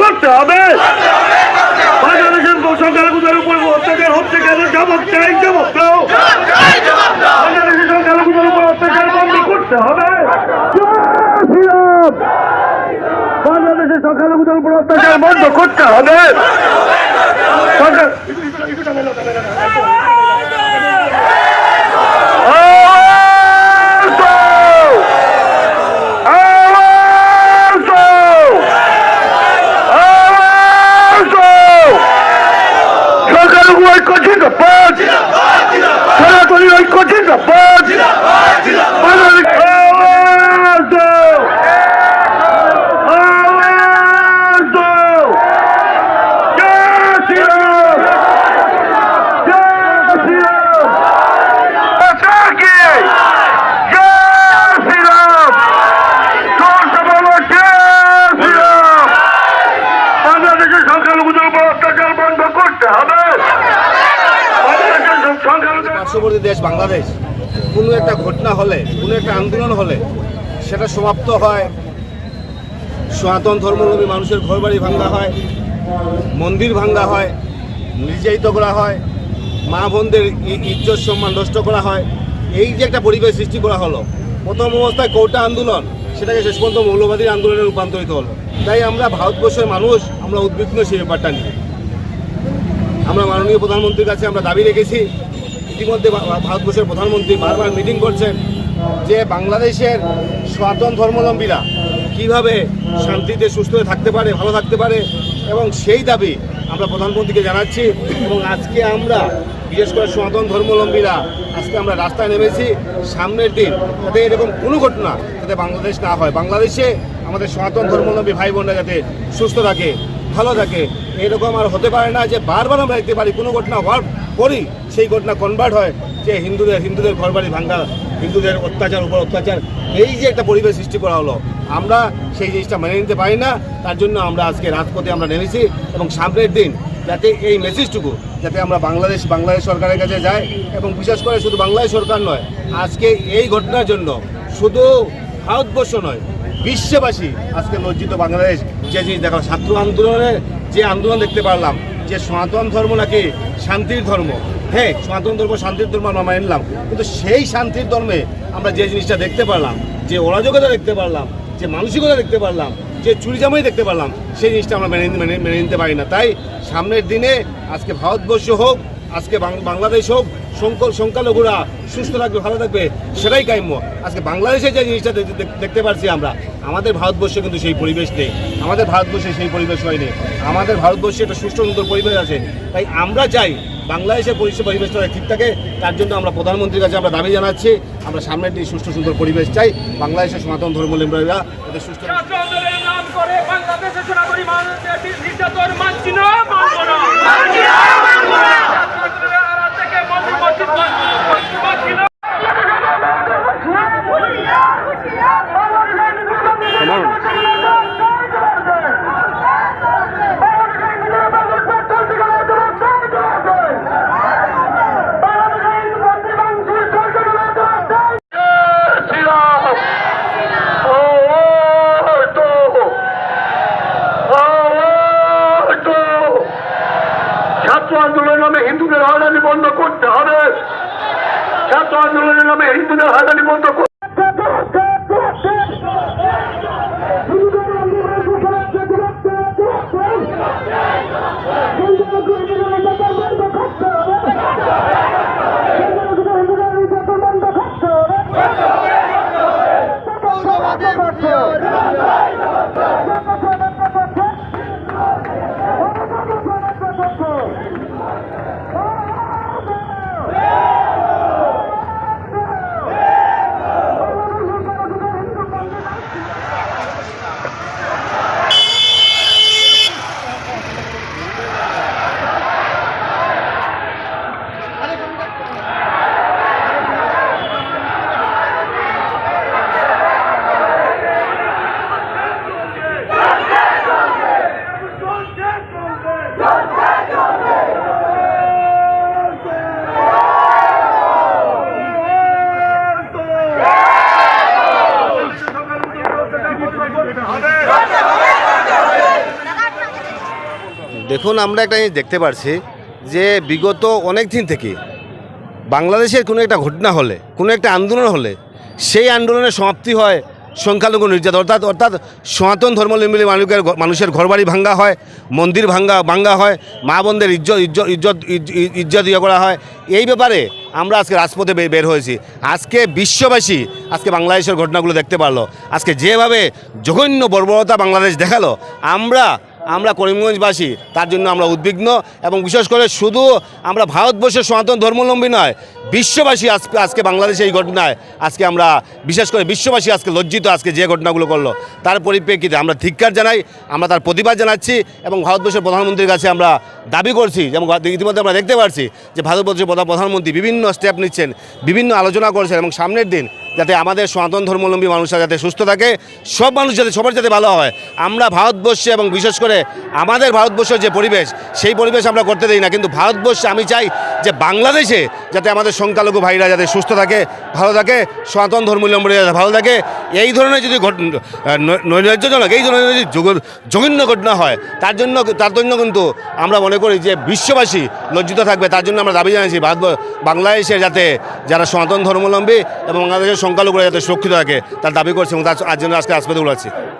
করতে হবে। বাংলাদেশের সংখ্যালঘুদের উপর অত্যাচার হচ্ছে কেন? জবাব চাই, জবাব দাও। বাংলাদেশের সংখ্যালঘুদের উপর অত্যাচার বন্ধ করতে হবে! বাংলাদেশের সংখ্যালঘুদের উপর অত্যাচার বন্ধ করতে হবে। পার্শ্ববর্তী দেশ বাংলাদেশ, কোনো একটা ঘটনা হলে, কোনো একটা আন্দোলন হলে, সেটা সমাপ্ত হয়। সনাতন ধর্মলম্বী মানুষের ঘরবাড়ি ভাঙ্গা হয়, মন্দির ভাঙ্গা হয়, নির্যাতিত করা হয়, মা বোনদের ইজ্জত সম্মান নষ্ট করা হয়। এই যে একটা পরিবেশ সৃষ্টি করা হলো, প্রথম অবস্থায় কৌটা আন্দোলন, সেটাকে শেষ পর্যন্ত মৌলবাদী আন্দোলনে রূপান্তরিত হলো। তাই আমরা ভারতবর্ষের মানুষ, আমরা উদ্বিগ্ন সেই ব্যাপারটা নিয়ে। আমরা মাননীয় প্রধানমন্ত্রীর কাছে আমরা দাবি রেখেছি ইতিমধ্যে ভারতবর্ষের প্রধানমন্ত্রী বারবার মিটিং করছেন যে বাংলাদেশের সনাতন ধর্মাবলম্বীরা কীভাবে শান্তিতে সুস্থ থাকতে পারে, ভালো থাকতে পারে, এবং সেই দাবি আমরা প্রধানমন্ত্রীকে জানাচ্ছি। এবং আজকে আমরা, বিশেষ করে সনাতন ধর্মাবলম্বীরা, আজকে আমরা রাস্তায় নেমেছি। সামনের দিন যাতে এরকম কোনো ঘটনা যাতে বাংলাদেশ না হয়। বাংলাদেশে আমাদের সনাতন ধর্মাবলম্বী ভাই বোনরা যাতে সুস্থ থাকে, ভালো থাকে, এরকম আর হতে পারে না যে বারবার আমরা দেখতে পারি কোনো ঘটনা হওয়ার পরই সেই ঘটনা কনভার্ট হয় যে হিন্দুদের হিন্দুদের ঘরবাড়ি ভাঙ্গা হিন্দুদের অত্যাচার, উপর অত্যাচার, এই যে একটা পরিবেশ সৃষ্টি করা হলো, আমরা সেই জিনিসটা মেনে নিতে পারি না, তার জন্য আমরা আজকে রাজপথে আমরা নেমেছি এবং সামনের দিন যাতে এই মেসেজটুকু যাতে আমরা বাংলাদেশ বাংলাদেশ সরকারের কাছে যাই এবং বিশেষ করে শুধু বাংলাদেশ সরকার নয়, আজকে এই ঘটনার জন্য শুধু ভারতবর্ষ নয়, বিশ্ববাসী আজকে লজ্জিত বাংলাদেশ যে জিনিস দেখো ছাত্র আন্দোলনের যে আন্দোলন দেখতে পারলাম যে সনাতন ধর্ম নাকি শান্তির ধর্ম? হ্যাঁ সনাতন ধর্ম, শান্তির ধর্ম আমরা মানলাম কিন্তু সেই শান্তির ধর্মে আমরা যে জিনিসটা দেখতে পারলাম, যে অরাজকতা দেখতে পারলাম, যে মানসিকতা দেখতে পারলাম, যে চুরিজামাই দেখতে পারলাম, সেই জিনিসটা আমরা মেনে মেনে মেনে নিতে পারি না। তাই সামনের দিনে আজকে ভারতবর্ষ হোক, আজকে বাংলাদেশ হোক সংখ্য- সংখ্যালঘুরা সুস্থ থাকবে, ভালো থাকবে, সেটাই কাম্য। আজকে বাংলাদেশে যে জিনিসটা দেখ- দেখ- দেখতে পাচ্ছি আমরা আমাদের ভারতবর্ষে কিন্তু সেই পরিবেশ নেই। আমাদের ভারতবর্ষে সেই পরিবেশ হয়নি। আমাদের ভারতবর্ষে একটা সুষ্ঠু সুন্দর পরিবেশ আছে। তাই আমরা চাই বাংলাদেশের পরিষেবা পরিবেশটা ঠিক থাকে। তার জন্য আমরা প্রধানমন্ত্রীর কাছে আমরা দাবি জানাচ্ছি। আমরা সামনের দিকে সুষ্ঠু সুন্দর পরিবেশ চাই। বাংলাদেশের সনাতন ধর্মলম্বীরা মানুষের নির্যাতন ছাত্র আন্দোলনের নামে হিন্দুদের হাজারি বন্ধ করতে হবে। ছাত্র আন্দোলনের নামে হিন্দুদের হাজারি বন্ধ করতে করতে হবে। দেখুন, আমরা একটা জিনিস দেখতে পারছি যে বিগত অনেক দিন থেকে বাংলাদেশের কোনো একটা ঘটনা হলে, কোনো একটা আন্দোলন হলে, সেই আন্দোলনের সমাপ্তি হয় সংখ্যালঘু নির্যাতন, অর্থাৎ অর্থাৎ সনাতন ধর্মলম্বী মানুষের মানুষের ঘরবাড়ি ভাঙ্গা হয়, মন্দির ভাঙ্গা ভাঙ্গা হয়, মা বোনদের ইজ্জত ইজ্জত ইজ্জত ইজ্জত ইয়ে করা হয়। এই ব্যাপারে আমরা আজকে রাজপথে বের হয়েছি। আজকে বিশ্ববাসী আজকে বাংলাদেশের ঘটনাগুলো দেখতে পারল। আজকে যেভাবে জঘন্য বর্বরতা বাংলাদেশ দেখাল, আমরা আমরা করিমগঞ্জবাসী, তার জন্য আমরা উদ্বিগ্ন এবং বিশেষ করে শুধু আমরা ভারতবর্ষের সনাতন ধর্মাবলম্বী নয়, বিশ্ববাসী আজকে আজকে বাংলাদেশে এই ঘটনায়, আজকে আমরা বিশেষ করে বিশ্ববাসী আজকে লজ্জিত আজকে যে ঘটনাগুলো করল। তার পরিপ্রেক্ষিতে আমরা ধিক্কার জানাই, আমরা তার প্রতিবাদ জানাচ্ছি এবং ভারতবর্ষের প্রধানমন্ত্রীর কাছে আমরা দাবি করছি, যেমন ইতিমধ্যে আমরা দেখতে পাচ্ছি যে ভারতবর্ষের প্রধানমন্ত্রী বিভিন্ন স্টেপ নিচ্ছেন, বিভিন্ন আলোচনা করছেন এবং সামনের দিন যাতে আমাদের সনাতন ধর্মাবলম্বী মানুষরা যাতে সুস্থ থাকে, সব মানুষ যাতে, সবার যাতে ভালো হয়। আমরা ভারতবর্ষে এবং বিশেষ করে আমাদের ভারতবর্ষের যে পরিবেশ, সেই পরিবেশ আমরা করতে দিই না, কিন্তু ভারতবর্ষে আমি চাই যে বাংলাদেশে যাতে আমাদের সংখ্যালঘু ভাইরা যাতে সুস্থ থাকে, ভালো থাকে, সনাতন ধর্মাবলম্বী যাতে ভালো থাকে, এই ধরনের যদি নৈরাজ্যজনক, এই ধরনের যদি জঘন্য ঘটনা হয়, তার জন্য তার জন্য কিন্তু আমরা মনে করি যে বিশ্ববাসী লজ্জিত থাকবে। তার জন্য আমরা দাবি জানাচ্ছি ভারত বাংলাদেশে যাতে যারা সনাতন ধর্মাবলম্বী এবং বাংলাদেশের সংখ্যালঘুরা যাতে সুরক্ষিত থাকে, তার দাবি করছে এবং তার জন্য আজকে হাসপাতালে উড়াচ্ছি